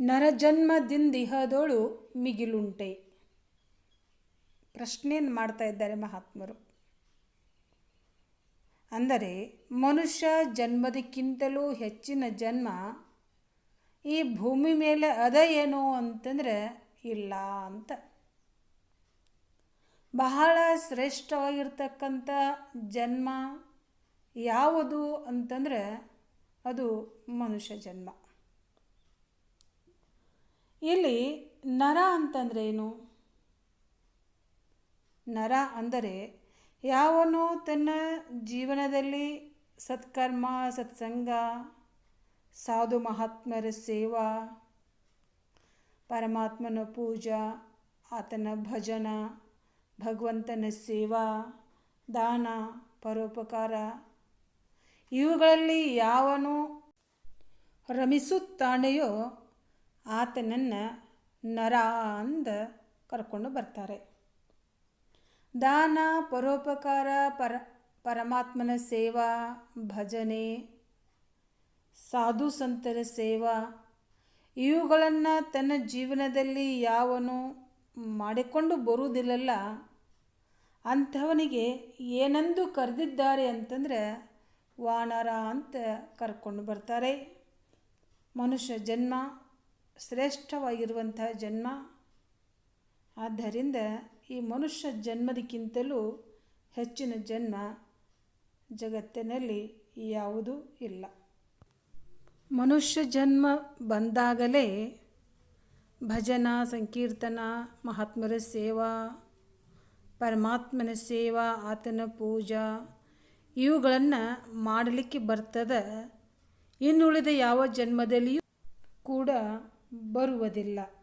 ನರಜನ್ಮದಿಂದಿಹದೊಳು ಮಿಗಿಲುಂಟೆ. ಪ್ರಶ್ನೆಯನ್ನು ಮಾಡ್ತಾ ಇದ್ದಾರೆ ಮಹಾತ್ಮರು. ಅಂದರೆ, ಮನುಷ್ಯ ಜನ್ಮದಕ್ಕಿಂತಲೂ ಹೆಚ್ಚಿನ ಜನ್ಮ ಈ ಭೂಮಿ ಮೇಲೆ ಅದ ಏನು ಅಂತಂದರೆ ಇಲ್ಲ ಅಂತ. ಬಹಳ ಶ್ರೇಷ್ಠವಾಗಿರ್ತಕ್ಕಂಥ ಜನ್ಮ ಯಾವುದು ಅಂತಂದರೆ ಅದು ಮನುಷ್ಯ ಜನ್ಮ. ಇಲ್ಲಿ ನರ ಅಂತಂದ್ರೆ ಏನು? ನರ ಅಂದರೆ ಯಾವನು ತನ್ನ ಜೀವನದಲ್ಲಿ ಸತ್ಕರ್ಮ, ಸತ್ಸಂಗ, ಸಾಧು ಮಹಾತ್ಮರ ಸೇವಾ, ಪರಮಾತ್ಮನ ಪೂಜಾ, ಆತನ ಭಜನ, ಭಗವಂತನ ಸೇವಾ, ದಾನ, ಪರೋಪಕಾರ, ಇವುಗಳಲ್ಲಿ ಯಾವನು ರಮಿಸುತ್ತಾನೆಯೋ ಆತನನ್ನು ನರ ಅಂದ ಕರ್ಕೊಂಡು ಬರ್ತಾರೆ. ದಾನ, ಪರೋಪಕಾರ, ಪರ, ಪರಮಾತ್ಮನ ಸೇವಾ, ಭಜನೆ, ಸಾಧು ಸಂತರ ಸೇವಾ, ಇವುಗಳನ್ನು ತನ್ನ ಜೀವನದಲ್ಲಿ ಯಾವನು ಮಾಡಿಕೊಂಡು ಬರುವುದಿಲ್ಲಲ್ಲ, ಅಂಥವನಿಗೆ ಏನೆಂದು ಕರೆದಿದ್ದಾರೆ ಅಂತಂದರೆ ವಾನರ ಅಂತ ಕರ್ಕೊಂಡು ಬರ್ತಾರೆ. ಮನುಷ್ಯ ಜನ್ಮ ಶ್ರೇಷ್ಠವಾಗಿರುವಂತಹ ಜನ್ಮ. ಆದ್ದರಿಂದ ಈ ಮನುಷ್ಯ ಜನ್ಮದಕ್ಕಿಂತಲೂ ಹೆಚ್ಚಿನ ಜನ್ಮ ಜಗತ್ತಿನಲ್ಲಿ ಯಾವುದೂ ಇಲ್ಲ. ಮನುಷ್ಯ ಜನ್ಮ ಬಂದಾಗಲೇ ಭಜನ, ಸಂಕೀರ್ತನ, ಮಹಾತ್ಮರ ಸೇವಾ, ಪರಮಾತ್ಮನ ಸೇವಾ, ಆತನ ಪೂಜಾ ಇವುಗಳನ್ನು ಮಾಡಲಿಕ್ಕೆ ಬರ್ತದೆ. ಇನ್ನುಳಿದ ಯಾವ ಜನ್ಮದಲ್ಲಿಯೂ ಕೂಡ ಬರುವುದಿಲ್ಲ.